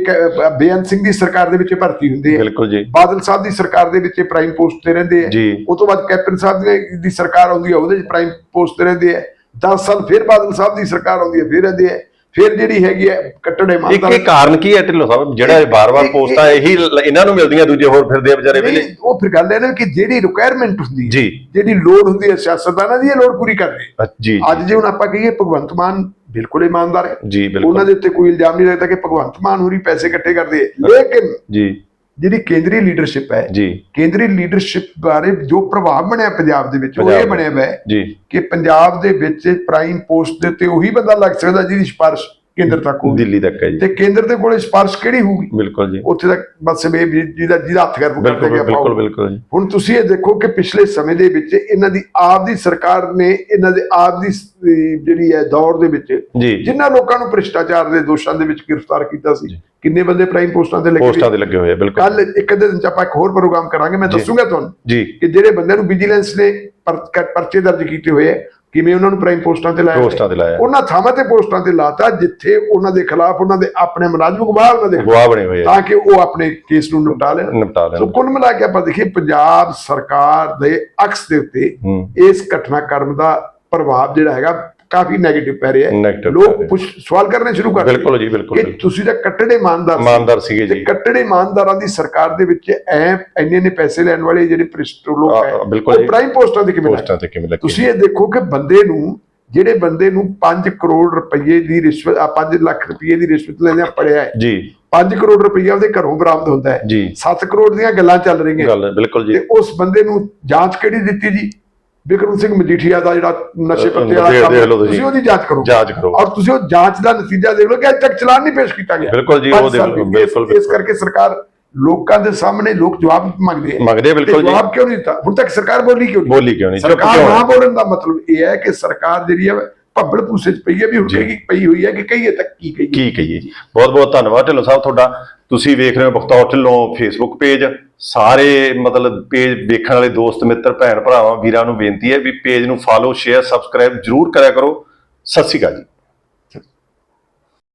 ਬੇਅੰਤ ਸਿੰਘ ਦੀ ਸਰਕਾਰ ਦੇ ਵਿੱਚ ਇਹ ਭਰਤੀ ਹੁੰਦੇ ਆ ਬਿਲਕੁਲ ਜੀ। ਬਾਦਲ ਸਾਹਿਬ ਦੀ ਸਰਕਾਰ ਦੇ ਵਿੱਚ ਪ੍ਰਾਈਮ ਪੋਸਟ ਤੇ ਰਹਿੰਦੇ ਆ। ਉਸ ਤੋਂ ਬਾਅਦ ਕੈਪਟਨ ਸਾਹਿਬ ਦੀ- ਸਰਕਾਰ ਆਉਂਦੀ ਹੈ ਉਹਦੇ ਵਿੱਚ ਪ੍ਰਾਈਮ ਪੋਸਟ ਤੇ ਰਹਿੰਦੇ ਆ। 10 ਸਾਲ ਫਿਰ ਬਾਦਲ ਸਾਹਿਬ ਦੀ ਸਰਕਾਰ ਆਉਂਦੀ ਹੈ ਫਿਰ ਰਹਿੰਦੇ ਆ। ਫਿਰ ਜਿਹੜੀ ਹੈਗੀ ਹੈ ਕੱਟੜੇ ਇੱਕ ਮਾਨਤਾ ਇਹ ਕਾਰਨ ਕੀ ਹੈ ਢਿੱਲੋਂ ਸਾਹਿਬ? ਜਿਹੜਾ ਇਹ ਬਾਰ-ਬਾਰ ਇਹ- ਪੋਸਟਾਂ ਇਹੀ ਇਹਨਾਂ ਨੂੰ ਮਿਲਦੀਆਂ ਦੂਜੇ ਹੋਰ ਫਿਰਦੇ ਆ ਵਿਚਾਰੇ ਵੇਲੇ ਉਹ ਫਿਰ ਗੱਲ ਹੈ ਨਾ ਕਿ ਜਿਹੜੀ ਰਿਕੁਆਇਰਮੈਂਟ ਹੁੰਦੀ ਹੈ ਜਿਹੜੀ ਲੋੜ ਹੁੰਦੀ ਹੈ ਸਿਆਸਤਦਾਨਾਂ ਦੀ ਇਹ ਲੋੜ ਪੂਰੀ ਕਰਦੇ ਅੱਜ ਜੇ ਹੁਣ ਆਪਾਂ ਕਹੀਏ ਭਗਵੰਤ ਮਾਨ ਬਿਲਕੁਲ ਇਮਾਨਦਾਰ ਹੈ। ਜੀ ਉਹਨਾਂ ਬਿਲਕੁਲ ਦੇ ਉੱਤੇ ਕੋਈ ਇਲਜ਼ਾਮ ਨਹੀਂ ਲੱਗਦਾ ਕਿ ਭਗਵੰਤ ਮਾਨ ਹੋਰੀ ਪੈਸੇ ਇਕੱਠੇ ਕਰਦੇ। ਲੇਕਿਨ ਜੀ। ਜਿਹੜੀ ਕੇਂਦਰੀ ਲੀਡਰਸ਼ਿਪ ਹੈ ਜੀ। ਕੇਂਦਰੀ ਲੀਡਰਸ਼ਿਪ ਬਾਰੇ ਜੋ ਪ੍ਰਭਾਵ ਬਣਿਆ ਪੰਜਾਬ ਦੇ ਵਿੱਚ ਉਹ ਇਹ ਬਣਿਆ ਹੋਇਆ ਹੈ ਜੀ। ਕਿ ਪੰਜਾਬ ਦੇ ਵਿੱਚ ਪ੍ਰਾਈਮ ਪੋਸਟ ਦੇ ਉੱਤੇ ਉਹੀ ਬੰਦਾ ਲੱਗ ਸਕਦਾ ਜਿਹਦੀ ਸਿਫਾਰਿਸ਼ ਕੇਂਦਰ ਤੱਕ ਹੋਵੇ ਦਿੱਲੀ ਤੱਕ ਹੈ ਜੀ। ਤੇ ਕੇਂਦਰ ਦੇ ਕੋਲੇ ਸਿਫਾਰਿਸ਼ ਕਿਹੜੀ ਹੋਊਗੀ? ਬਿਲਕੁਲ ਜੀ। ਉੱਥੇ ਤੱਕ ਬਸ ਵੇ ਜਿਹਦਾ ਜਿਹਦਾ ਹੱਥ ਕਰ ਬਿਲਕੁਲ ਬਿਲਕੁਲ ਬਿਲਕੁਲ ਜੀ। ਹੁਣ ਤੁਸੀਂ ਇਹ ਦੇਖੋ ਕਿ ਪਿਛਲੇ ਸਮੇਂ ਦੇ ਵਿੱਚ ਇਹਨਾਂ ਦੀ ਆਪ ਦੀ ਸਰਕਾਰ ਨੇ ਇਹਨਾਂ ਦੇ ਆਪ ਦੀ ਜਿਹੜੀ ਹੈ ਦੌਰ ਦੇ ਵਿੱਚ ਜਿਨ੍ਹਾਂ ਲੋਕਾਂ ਨੂੰ ਭ੍ਰਿਸ਼ਟਾਚਾਰ ਦੇ ਦੋਸ਼ਾਂ ਦੇ ਵਿੱਚ ਗ੍ਰਿਫਤਾਰ ਕੀਤਾ ਸੀ। ਕਿੰਨੇ ਬੰਦੇ ਪ੍ਰਾਈਮ ਪੋਸਟਾਂ ਤੇ ਲੱਗੇ ਪੋਸਟਾਂ ਦੇ ਲੱਗੇ ਹੋਏ ਆ ਬਿਲਕੁਲ। ਕੱਲ ਇੱਕ ਅੱਧੇ ਦਿਨ ਚ ਆਪਾਂ ਇੱਕ ਹੋਰ ਪ੍ਰੋਗਰਾਮ ਕਰਾਂਗੇ ਮੈਂ ਦੱਸੂਗਾ ਤੁਹਾਨੂੰ ਜੀ। ਕਿ ਜਿਹੜੇ ਬੰਦਿਆਂ ਨੂੰ ਵਿਜੀਲੈਂਸ ਨੇ ਪਰਚੇ ਦਰਜ ਕੀਤੇ ਹੋਏ ਆ ਕਿਵੇਂ ਉਹਨਾਂ ਨੂੰ ਪ੍ਰਾਈਮ ਪੋਸਟਾਂ ਤੇ ਲਾਇਆ ਪੋਸਟਾਂ ਤੇ ਲਾਇਆ। ਉਹਨਾਂ ਥਾਵਾਂ ਤੇ ਪੋਸਟਾਂ ਤੇ ਲਾਤਾ ਜਿੱਥੇ ਉਹਨਾਂ ਦੇ ਖਿਲਾਫ ਉਹਨਾਂ ਦੇ ਆਪਣੇ ਮੁਲਾਜ਼ਮ ਗਵਾਹ ਉਹਨਾਂ ਦੇ ਗਵਾਹ ਬਣੇ ਹੋਏ ਤਾਂ ਕਿ ਉਹ ਆਪਣੇ ਕੇਸ ਨੂੰ ਨਿਪਟਾ ਲੈਣ। ਨਿਪਟਾ ਸੋ ਲੈਣ ਕੁੱਲ ਮਿਲਾ ਕੇ ਆਪਾਂ ਦੇਖੀਏ ਪੰਜਾਬ ਸਰਕਾਰ ਦੇ ਅਕਸ ਦੇ ਉੱਤੇ ਇਸ ਘਟਨਾਕ੍ਰਮ ਦਾ ਪ੍ਰਭਾਵ ਜਿਹੜਾ ਹੈਗਾ ਕਾਫੀ 네ਗੇਟਿਵ ਪੈ ਰਿਹਾ ਹੈ। ਲੋਕ। ਪੁੱਛ ਸਵਾਲ ਕਰਨੇ ਸ਼ੁਰੂ ਕਰ ਬਿਲਕੁਲ ਜੀ ਬਿਲਕੁਲ ਕਿ। ਤੁਸੀਂ ਤਾਂ ਕੱਟੜੇ ਇਮਾਨਦਾਰ। ਇਮਾਨਦਾਰ ਸੀਗੇ ਜੀ। ਕੱਟੜੇ ਇਮਾਨਦਾਰਾਂ ਦੀ ਸਰਕਾਰ ਦੇ ਵਿੱਚ ਐ ਇੰਨੇ ਨੇ ਪੈਸੇ ਲੈਣ ਵਾਲੇ ਜਿਹੜੇ ਭ੍ਰਿਸ਼ਟ ਲੋਕ ਹੈ ਉਹ। ਪ੍ਰਾਈਮ ਪੋਸਟਾਂ ਤੇ ਕਿਵੇਂ ਪੋਸਟਾਂ ਤੇ ਕਿਵੇਂ ਲੱਗੇ? ਤੁਸੀਂ ਇਹ ਦੇਖੋ ਕਿ ਬੰਦੇ ਨੂੰ ਜਿਹੜੇ ਬੰਦੇ ਨੂੰ 5 ਕਰੋੜ ਰੁਪਏ ਦੀ ਰਿਸ਼ਵਤ ਆ 5 ਲੱਖ ਰੁਪਏ ਦੀ ਰਿਸ਼ਵਤ ਲੈਂਦਿਆਂ ਪੜਿਆ ਹੈ ਜੀ। 5 ਕਰੋੜ ਰੁਪਈਆ ਉਹਦੇ ਘਰੋਂ ਬਰਾਮਦ ਹੁੰਦਾ ਹੈ। ਜੀ। 7 ਕਰੋੜ ਦੀਆਂ ਗੱਲਾਂ ਚੱਲ ਰਹੀਆਂ। ਗੱਲ ਬਿਲਕੁਲ ਜੀ। ਤੇ ਉਸ ਬੰਦੇ ਨੂੰ ਜਾਂਚ ਕਿਹੜੀ ਦਿੱਤੀ ਜੀ? ਬਿਕਰਮ ਸਿੰਘ ਮਜੀਠੀਆ ਦਾ ਜਿਹੜਾ ਨਸ਼ੇ ਪੱਤੇ ਵਾਲਾ ਕੰਮ ਤੁਸੀਂ। ਉਹਦੀ ਜਾਂਚ ਕਰੋ ਜਾਂਚ ਕਰੋ। ਔਰ ਤੁਸੀਂ ਉਹ ਜਾਂਚ ਦਾ ਨਤੀਜਾ ਦੇਖ ਲਓ ਕਿ ਅਜੇ ਤੱਕ ਚਲਾਨ ਨਹੀਂ ਪੇਸ਼ ਕੀਤਾ ਗਿਆ ਬਿਲਕੁਲ ਜੀ, ਉਹ ਬਿਲਕੁਲ, ਇਸ। ਕਰਕੇ ਸਰਕਾਰ ਲੋਕਾਂ ਦੇ ਸਾਹਮਣੇ ਲੋਕ ਜਵਾਬ ਮੰਗਦੇ ਆ ਮੰਗਦੇ ਬਿਲਕੁਲ ਜੀ। ਜਵਾਬ ਕਿਉਂ ਨਹੀਂ ਦਿੱਤਾ ਹੁਣ ਤੱਕ ਸਰਕਾਰ ਬੋਲੀ ਕਿਉਂ ਨਹੀਂ ਬੋਲੀ ਕਿਉਂ ਨਹੀਂ ਸਰਕਾਰ ਨਾ? ਬੋਲਣ ਦਾ ਮਤਲਬ ਇਹ ਹੈ ਕਿ ਸਰਕਾਰ ਜਿਹੜੀ ਹੈ ਭੱਬਲ ਭੂਸੇ ਚ ਪਈ ਹੈ ਵੀ। ਕਹੀ ਪਈ ਹੋਈ ਹੈ ਕਿ ਕਹੀਏ ਤੱਕ ਕੀ ਕਹੀਏ ਕੀ ਕਹੀਏ ਬਹੁਤ ਬਹੁਤ ਧੰਨਵਾਦ ਢਿੱਲੋਂ ਸਾਹਿਬ ਤੁਹਾਡਾ ਤੁਸੀਂ ਵੇਖ ਰਹੇ ਹੋ ਬਖਤੌਰ ਢਿੱਲੋਂ ਫੇਸਬੁੱਕ ਪੇਜ ਸਾਰੇ ਮਤਲਬ ਪੇਜ ਵੇਖਣ ਵਾਲੇ ਦੋਸਤ, ਮਿੱਤਰ, ਭੈਣ ਭਰਾਵਾਂ, ਵੀਰਾਂ ਨੂੰ ਬੇਨਤੀ ਹੈ ਵੀ ਪੇਜ ਨੂੰ ਫਾਲੋ ਸ਼ੇਅਰ ਸਬਸਕ੍ਰਾਈਬ ਜਰੂਰ ਕਰਿਆ ਕਰੋ। ਸਤਿ ਸ਼੍ਰੀ ਅਕਾਲ ਜੀ।